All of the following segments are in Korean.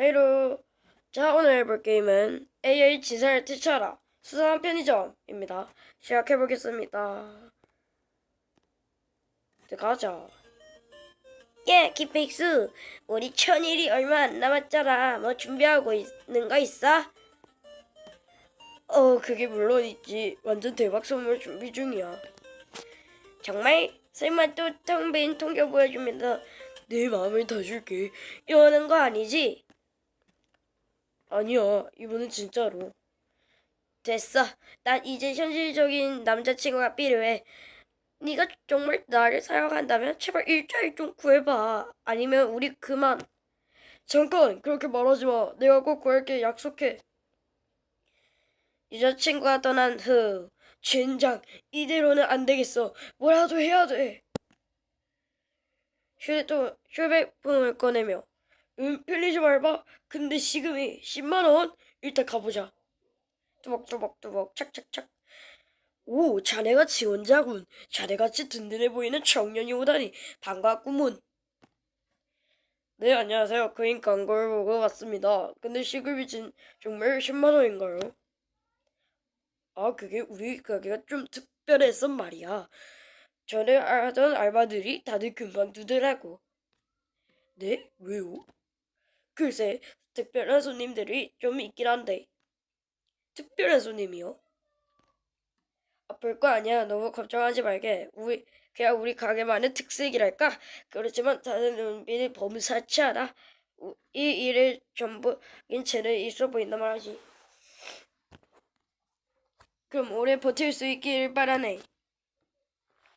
하이로. 자, 오늘 해볼 게임은 AI 지사를 퇴치하라. 수상한 편의점입니다. 시작해보겠습니다. 이제 가자. 예, 기페익스. 우리 천일이 얼마 안 남았잖아. 뭐 준비하고 있는 거 있어? 어, 그게 물론 있지. 완전 대박 선물 준비 중이야. 정말? 설마 또 텅빈 통교 보여주면서 내 마음을 다 줄게. 이러는 거 아니지? 아니야. 이번엔 진짜로. 됐어. 난 이제 현실적인 남자친구가 필요해. 네가 정말 나를 사랑한다면 제발 일자리 좀 구해봐. 아니면 우리 그만. 잠깐 그렇게 말하지 마. 내가 꼭 구할게 약속해. 여자친구가 떠난 후 젠장 이대로는 안 되겠어. 뭐라도 해야 돼. 휴대폰 휴대폰을 꺼내며 음 편의점 알바? 근데 시금이 10만 원? 일단 가보자. 뚜벅뚜벅뚜벅 착착착. 오 자네가 지원자군. 자네같이 든든해 보이는 청년이 오다니 반갑구문. 네 안녕하세요. 그인 광고를 보고 왔습니다. 근데 시급이 진 정말 10만 원인가요? 아 그게 우리 가게가 좀 특별해서 말이야. 전에 하던 알바들이 다들 금방 두더라고. 네? 왜요? 글쎄, 특별한 손님들이 좀 있긴 한데. 특별한 손님이요? 아, 별거 아니야. 너무 걱정하지 말게. 우리, 그냥 우리 가게만의 특색이랄까? 그렇지만 다른 눈빛이 범사치 않아. 우- 이 일에 전부인 채는 있어 보인단 말이지. 그럼 오래 버틸 수 있길 바라네.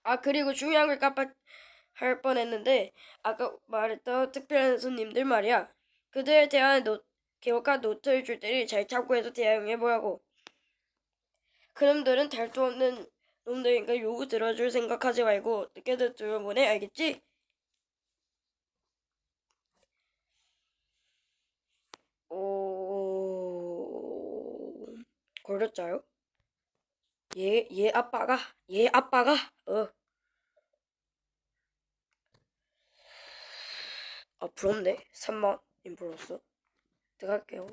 아 그리고 중요한 걸 깜빡할 뻔했는데 아까 말했던 특별한 손님들 말이야. 그들에 대한 노, 기억한 노트를 줄 때를 잘 참고해서 대응해보라고. 그놈들은 달도 없는 놈들이니까 요구 들어줄 생각하지 말고 늦게들 들어보내 알겠지? 오... 걸렸자요? 얘, 얘 아빠가? 얘 아빠가? 어. 아, 부럽네. 3만 인플루언서. 들어갈게요.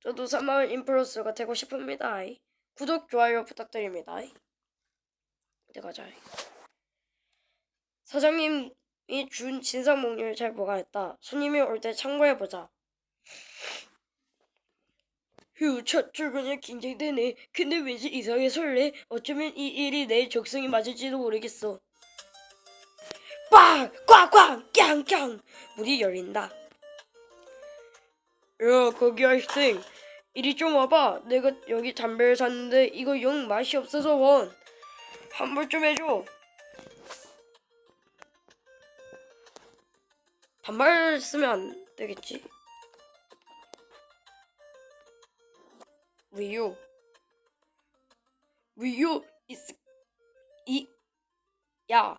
저도 3만 인플루언서가 되고 싶습니다. 구독, 좋아요 부탁드립니다. 들어가자. 사장님이 준 진상 목록을 잘 보관했다. 손님이 올 때 참고해보자. 휴, 첫 출근이 긴장되네. 근데 왠지 이상하게 설레. 어쩌면 이 일이 내 적성에 맞을지도 모르겠어. 빵! 꽝꽝! 깡깡! 문이 열린다. 야, 거기 학생. 이리 좀 와봐. 내가 여기 담배를 샀는데 이거 영 맛이 없어서 원. 환불 좀 해줘. 반말 쓰면 안 되겠지. 위유 위유 이스 이야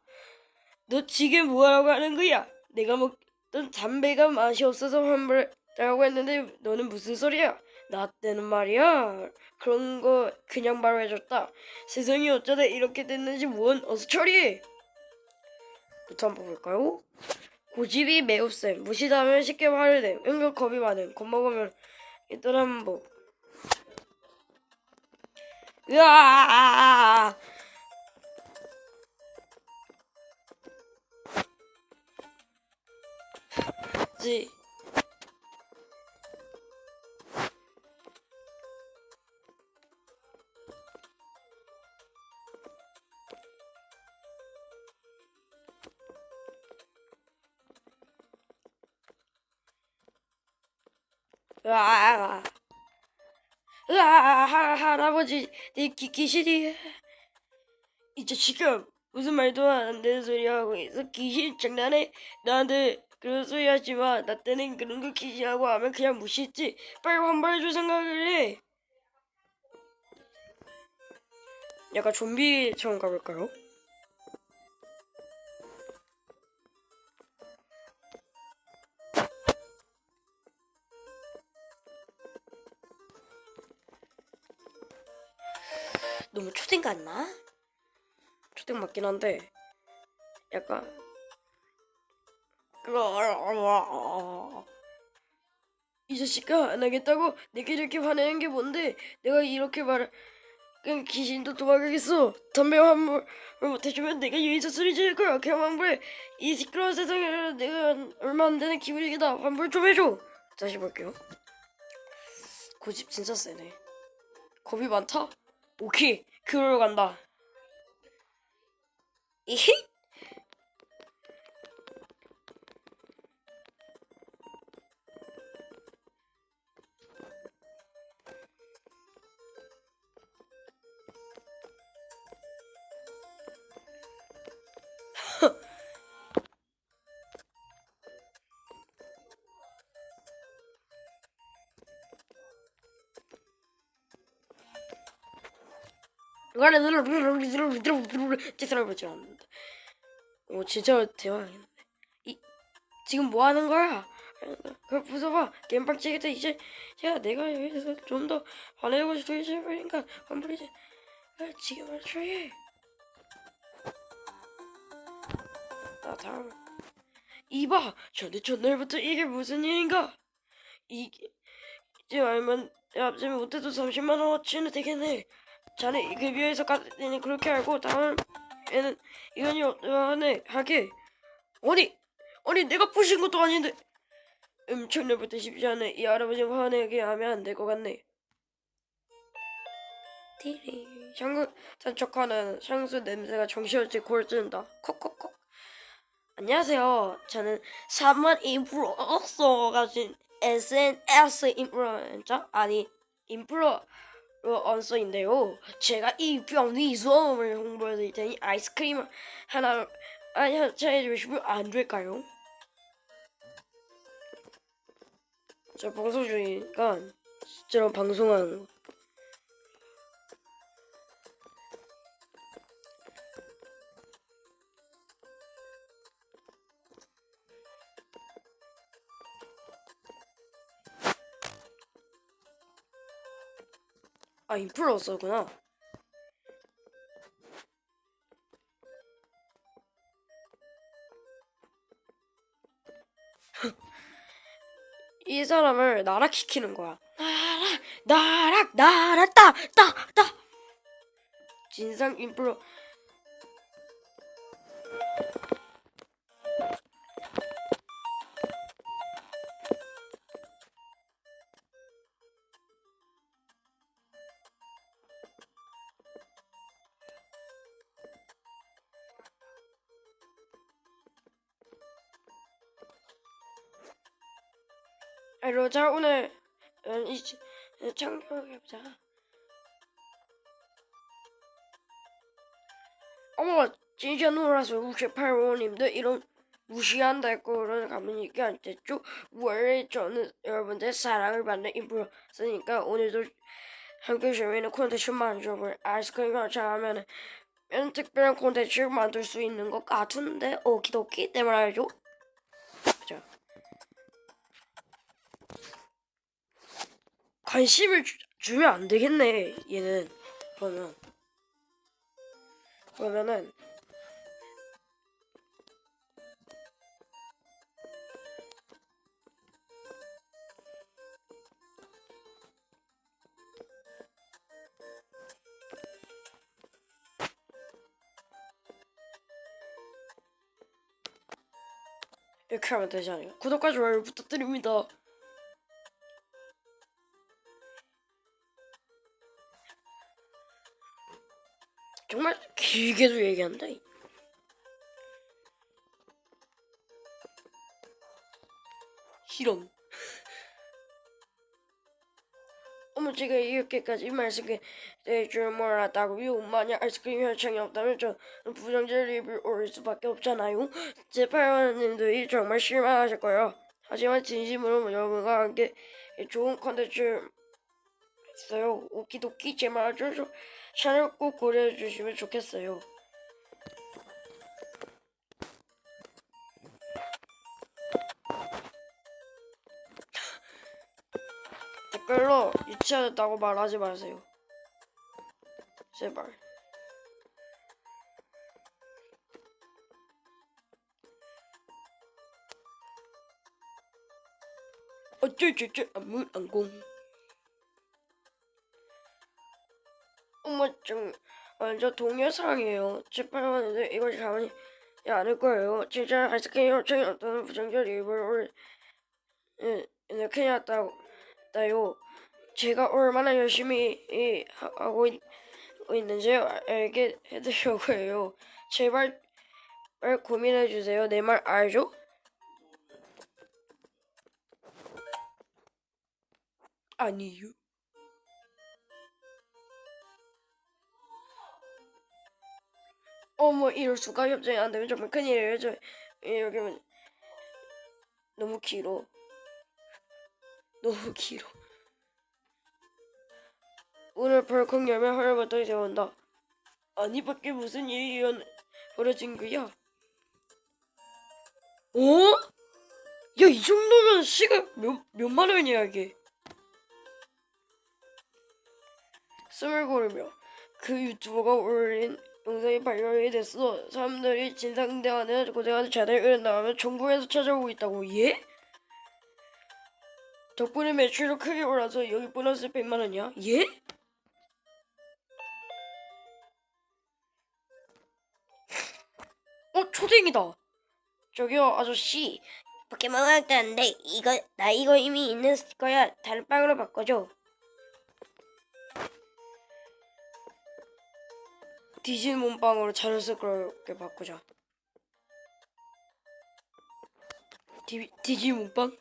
너 지금 뭐하라고 하는 거야? 내가 먹던 담배가 맛이 없어서 환불하라고 했는데 너는 무슨 소리야? 나 때는 말이야 그런 거 그냥 바로 해줬다 세상이 어쩌다 이렇게 됐는지 뭔 어서 처리해 노트 한번 볼까요? 고집이 매우 쌤 무시당하면 쉽게 화를 내 은근 겁이 많음 겁먹으면 있던 한복 으아! 지. 으아! 으아! 할- 할아버지, 내 기, 귀신이. 이제 지금 무슨 말도 안 되는 소리 하고 있어. 귀신 장난해? 나한테 그런 소리 하지 마. 나 때는 그런 거 귀신하고 하면 그냥 무시했지. 빨리 환불해줄 생각을 해. 약간 좀비처럼 가볼까요? 너무 초딩 같나? 초딩 맞긴 한데 약간 이 자식아 안 하겠다고 내게 이렇게 화내는 게 뭔데? 내가 이렇게 말을 그냥 귀신도 도망가겠어. 담배 환불을 못해주면 내가 여기서 소리 지를 거야. 그냥 환불해 이 시끄러운 세상에 내가 얼마 안 되는 기분이겠다. 환불 좀 해줘. 다시 볼게요. 고집 진짜 세네. 겁이 많다? 오케이 그러러 간다. 이히 않는다. 오 진짜 대박이네. 이 지금 뭐 하는 거야? 그걸 부숴봐. 겜빵 치겠다 이제 야 내가 여기서 좀 더 화내고 조이실 거니까 환불이지. 아, 지금 알아줘야 나 다음 이봐 전에 전날부터 이게 무슨 일인가? 이게 이제 알면 앞지면 못해도 30만 원어치는 되겠네. 자네 그 비해서 까지는 그렇게 알고 다음에는 이건이 하네 하게. 아니 아니 내가 부신 것도 아닌데. 음 전날부터 쉽지 않네 이 할아버지 화내게 하면 안 될 것 같네. 샹구 산척하는 샹수 냄새가 정신없이 골든다. 콕콕콕. 안녕하세요. 저는 3만 인플루언서 가 진 SNS 인플루언서? 아니 인플루 언서인데요. 제가 이 병리솜을 홍보해드릴 테니 아이스크림 하나 아니 차해 주시면 안 될까요? 저 방송 중이니까 실제로 방송하는 거. 아 인플루언서구나. 이 사람을 나락시키는 거야. 나락, 나락, 나락, 따, 따, 따. 진상 인플루. 알로 자 오늘 음, 이 창경해보자. 어머 진짜 놀라서 68호님도 이런 무시한다 거를 가면 이게 안 됐죠? 원래 저는 여러분들 사랑을 받는 인플루언서니까 오늘도 함께 재미있는 콘텐츠 만들어볼 아이스크림 열차하면 은 특별한 콘텐츠를 만들 수 있는 것 같은데 오키도키 때문에 알죠? 자. 관심을 주, 주면 안 되겠네 얘는 그러면 그러면은 이렇게 하면 되지 않아요? 구독과 좋아요 부탁드립니다. 길게도 얘기한다. 이. 실험. 어머 제가 이렇게까지 말씀해 줄 몰랐다고요. 만약 아이스크림 혈청이 없다면 저 부정제 리뷰 올릴 수밖에 없잖아요. 제팔원님들이 정말 실망하실 거예요. 하지만 진심으로 여러분과 함께 좋은 컨텐츠 있어요. 오키도키 제말 아주 샤넬 꼭 고려해 주시면 좋겠어요. 댓글로 유치하다고 말하지 마세요. 제발. 어, 어쩔쩔쩔 안문 안공 엄마 좀 완전 동료 사랑이에요. 재판하는데 이걸 가만히 않을 거예요. 진짜 아이스크림 요청이 어떤 부정적 네, 큰일 났다요. 제가 얼마나 열심히 이, 하- 하고 있, 있는지 알게 해드리려고 해요. 제발 말 고민해 주세요. 내 말 알죠? 아니요. 어머 이럴 수가 협정이 안 되면 정말 큰일이에요. 저 여기면 너무 길어. 너무 길어. 오늘 벌컥 열면 하루부터 이제 온다. 아니 밖에 무슨 일이 벌어진 거야? 어? 야 이 정도면 시간 몇 몇만 원이야 이게? 숨을 고르며 그 유튜버가 올린 영상이 발견이 됐어. 사람들이 진상대하는 고생하는 이런 나오면 정부에서 찾아오고 있다고. 예? 덕분에 매출도 크게 올라서 여기 보너스 100만 원이야. 예? 어 초딩이다. 저기요 아저씨 포켓몬 학교인데 이거 나 이거 이미 있는 스티커야 다른 빵으로 바꿔줘 디진 몸빵으로 자연스럽게 바꾸자. 디, 디지 몸빵?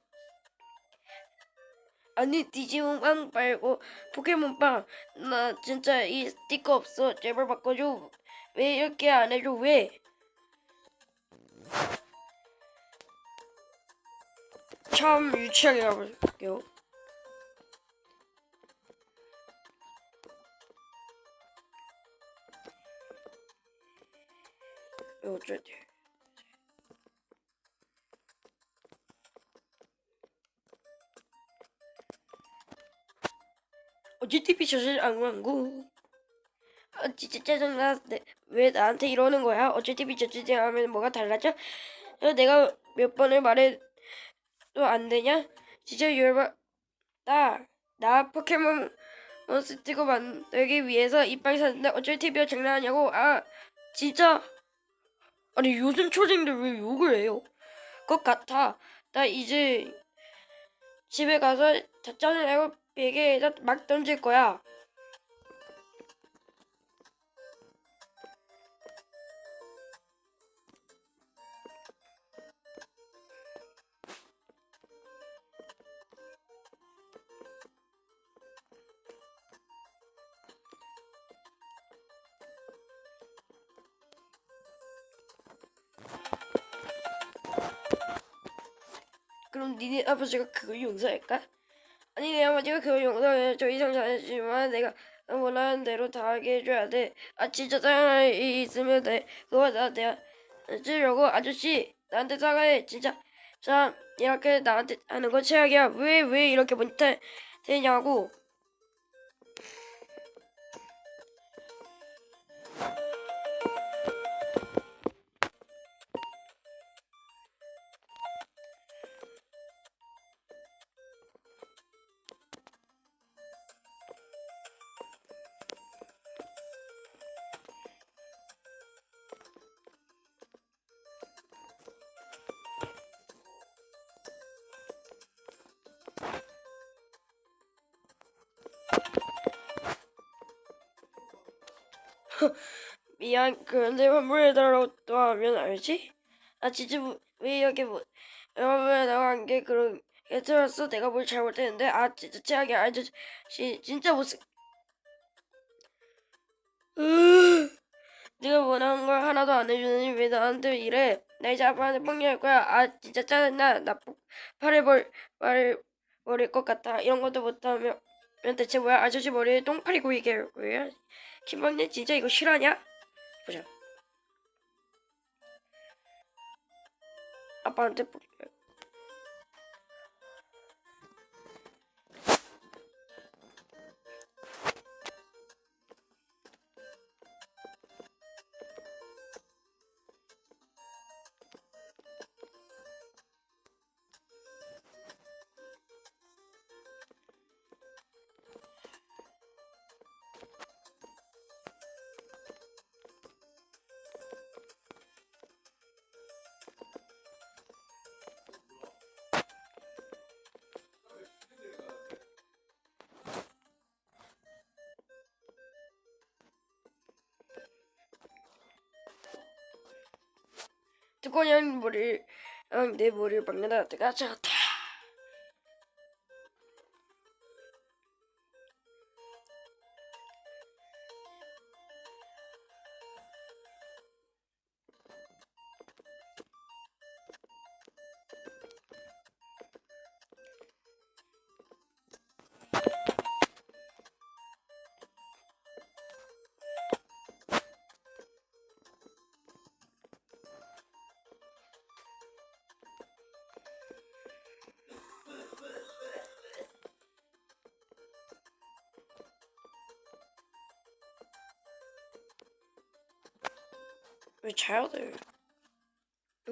아니 디지몬빵 말고 포켓몬빵. 나 진짜 이 스티커 없어. 제발 바꿔줘. 왜 이렇게 안 해줘? 왜? 참 유치하게 가볼게요 어쩌지 어제 TV 저질 안 광고. 아 진짜 짜증나 내, 왜 나한테 이러는 거야? TV 저질 하면 뭐가 달라져? 야, 내가 몇 번을 말해도 안 되냐? 진짜 열받 나나 포켓몬 몬스티커 만들기 위해서 이빨 샀는데 어쩔 TV가 장난하냐고? 아 진짜 아니 요즘 초딩들 왜 욕을 해요 것 같아 나 이제 집에 가서 잣잔을 내고 베개에다 막 던질 거야. 니네 아버지가 그걸 용서할까? 아니 내 아버지가 그걸 용서해 저 이상 잘했지만 내가 원하는 대로 다 하게 해줘야 돼. 아 진짜 사랑할 이 있으면 돼. 그거 나 해주려고 아저씨 나한테 사과해 진짜 참 이렇게 나한테 하는 거 최악이야. 왜 왜 이렇게 못해 되냐고. 미안 그런데 환불해달라고 또 하면 알지? 아 진짜 뭐, 왜 이렇게 뭐 환불해 나간 게 그런 게 들었어. 내가 뭘 잘못했는데? 아 진짜 최악이야. 아저씨 진짜 못쓰 으 네가 원하는 걸 하나도 안 해주느니 왜 나한테 이래? 나 이제 아빠한테 뻥낼 거야. 아 진짜 짜증나. 나 팔을 벌 버릴 것 같아. 이런 것도 못하면 대체 뭐야? 아저씨 머리에 똥파리 고이게 할 거야 김방님 진짜 이거 실화냐? 보자. 아빠한테 보- 그냥 머리 그냥 내 머리를 박는다 내가 좋다 자야 돼?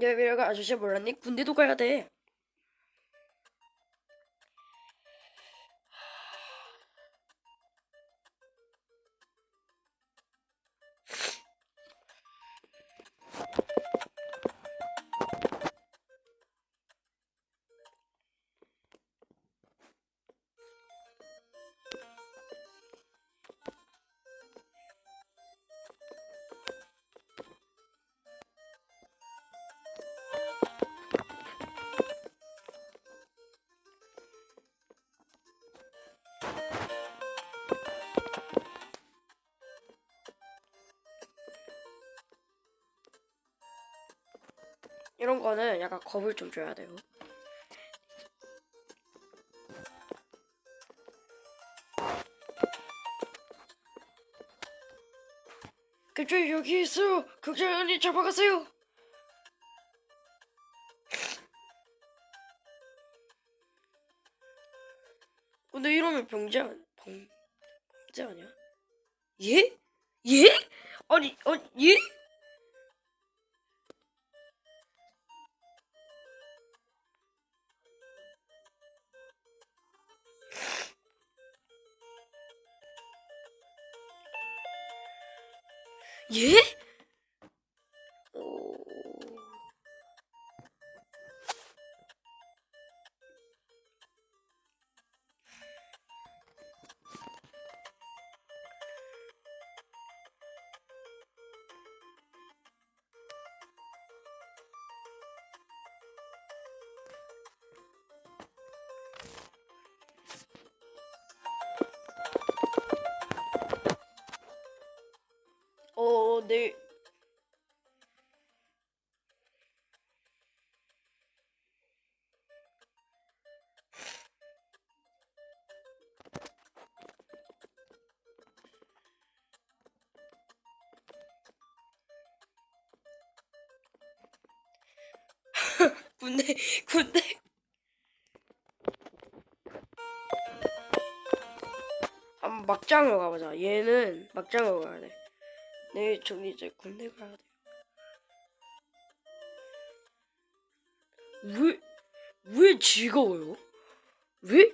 야, 내가 아저씨 몰랐니? 군대도 가야 돼. 거는 약간 겁을 좀 줘야 돼요. 그쪽 여기 있어요. 극장원이 잡아가세요. 근데 이러면 아니 병 병제 아니야? 예? 예? 아니 아니 예? 예? 어, 네. 군대, 군대. 한번 막장으로 가보자. 얘는 막장으로 가야 돼. 네, 저기 이제 군대 가야 돼. 왜, 왜 즐거워요? 왜?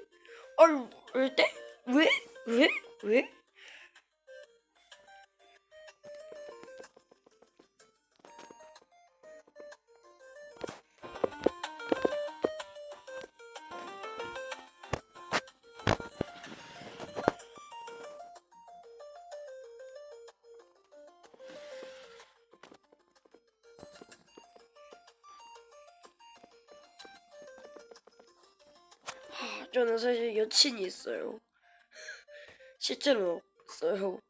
아니, 왜 때? 왜? 왜? 왜? 여친이 있어요. 실제로 없어요.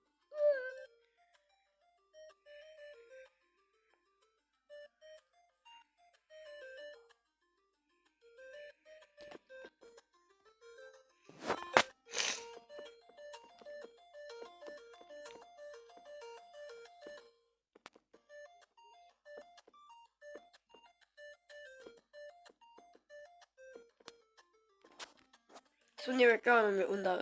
손님을 껴안으면 운다.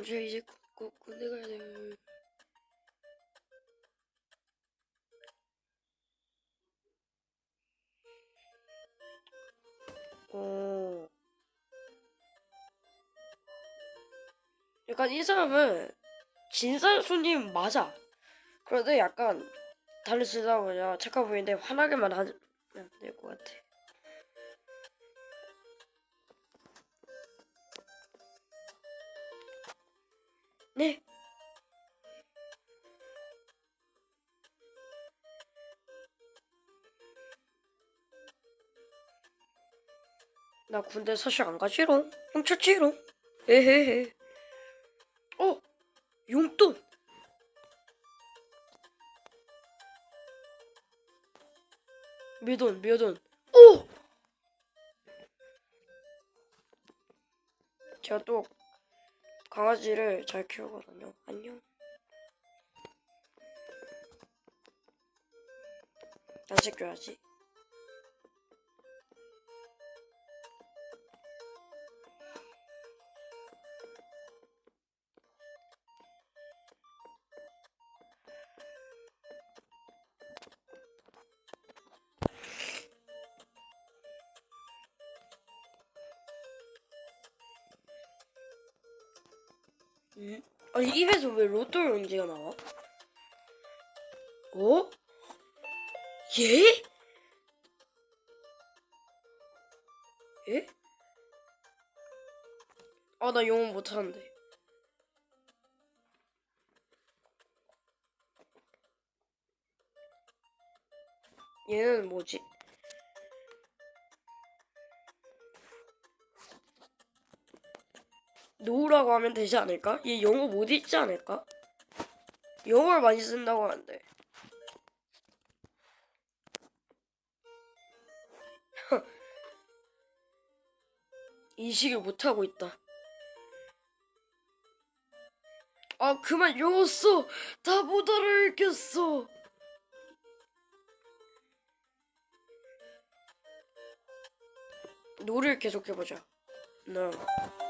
그럼 저 이제 군대 가야 돼요. 어. 약간 이 사람은 진사 손님 맞아. 그런데 약간 다른 진상은 그냥 착한 분인데 화나게만 하면 될 것 같아. 네. 나 군대 사실 안 가지롱. 훔쳤지롱. 에헤헤. 어, 용돈. 몇 원. 오! 제가 또 강아지를 잘 키우거든요. 안녕. 간식 줘야지. 왜 로또 용지가 나와? 어? 예? 예? 아 나 영어 못하는데 얘는 뭐지? 노우라고 하면 되지 않을까? 얘 영어 못 읽지 않을까? 영어를 많이 쓴다고 하는데. 인식을 못하고 있다. 아, 그만 영어 써! 다못 알아듣겠어! 노를 계속해보자. 헤헤헤. No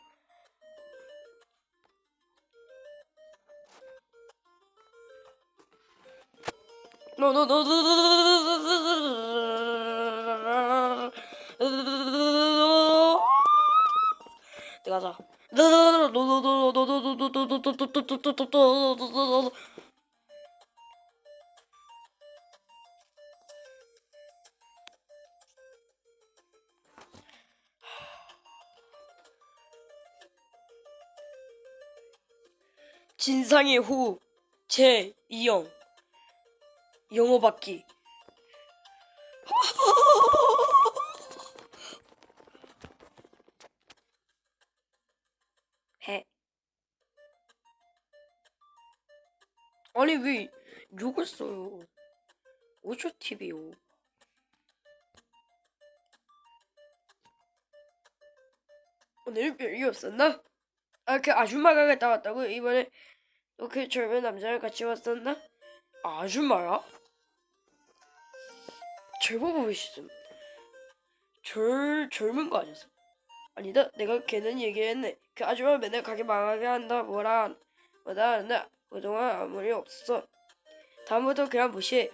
no no no no 내가 자. 진상의 호흡 제 2형 영어 받기 해 아니 왜 욕을 써요 오쇼 TV요 오늘 별일 없었나? 아 그 아줌마가 갔다 왔다고 이번에 또그 젊은 남자랑 같이 왔었나? 아, 아줌마야? 젊어 보이시좀 젊 젊은 거 아니었어? 아니다. 내가 걔는 얘기했네. 그 아줌마 맨날 가게 망하게 한다 뭐라 뭐라 한다 그동안 아무 리 없었어. 다음부터 그냥 무시해.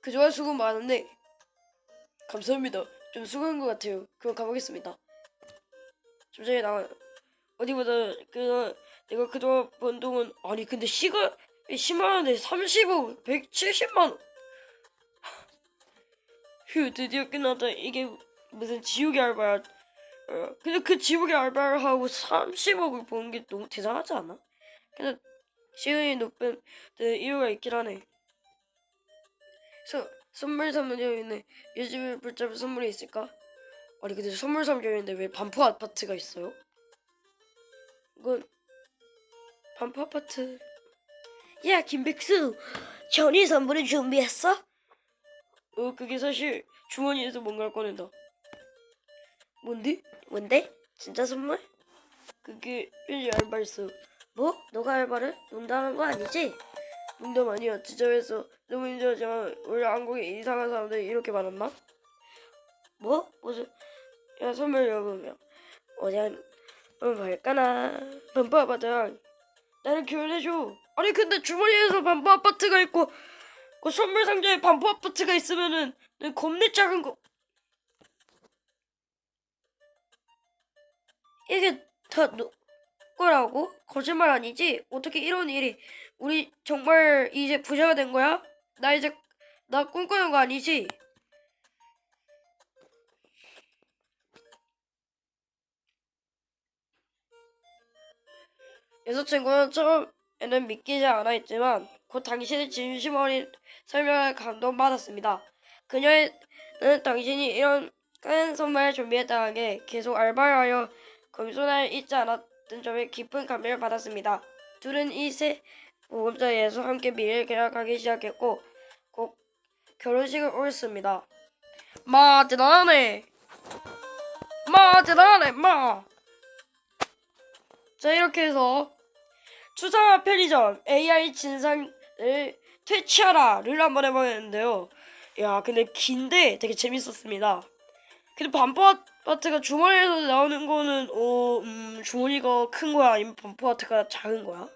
그동안 수고 많았네. 감사합니다. 좀 수고한 것 같아요. 그만 가보겠습니다. 좀 전에 나 어디보다 그 내가 그동안 번 돈은 아니 근데 시가 10만 원에 30억 170만 원. 휴 드디어 끝났다. 이게 무슨 지옥의 알바야. 어, 근데 그 지옥의 알바를 하고 30억을 버는 게 너무 대단하지 않아? 근데 시간이 높은 데 이유가 있긴 하네. 서, 선물 있네. 요즘에 붙잡을 선물이 있을까? 아니 근데 선물 있는데 왜 반포 아파트가 있어요? 이건 반포 아파트. 야 김백수 전이 선물을 준비했어? 어 그게 사실 주머니에서 뭔가를 꺼낸다. 뭔데? 뭔데? 진짜 선물? 그게 편지 알바했어. 뭐? 너가 알바를? 농담한 거 아니지? 농담 아니야. 진짜 했어. 너무 힘들었지만 원래 한국에 이상한 사람들이 이렇게 많았나? 뭐? 무슨 야 선물 여보면 어디 한 한번 볼까나? 반포 아파트랑 나를 교환해줘. 아니 근데 주머니에서 반포 아파트가 있고 그 선물 상자에 반포 아파트가 있으면은 내 겁내 작은 거 이게 다너 거라고? 거짓말 아니지? 어떻게 이런 일이 우리 정말 이제 부자가 된 거야? 나 이제 나 꿈꾸는 거 아니지? 여자친구는 처음 에는 믿기지 않아 했지만 곧 당신의 진심 어린 설명에 감동받았습니다. 그녀는 당신이 이런 큰 선물을 준비했다는 게 계속 알바를 하여 겸손을 잊지 않았던 점에 깊은 감명을 받았습니다. 둘은 이세 보험자에서 함께 미래를 계약하기 시작했고 곧 결혼식을 올렸습니다. 마 대단하네. 마 대단하네 마. 자 이렇게 해서 추상화 편의점 AI 진상을 퇴치하라를 한번 해봤는데요. 야 근데 긴데 되게 재밌었습니다. 근데 반포 아파트가 주머니에서 나오는 거는 어 음, 주머니가 큰 거야 아니면 반포 아파트가 작은 거야?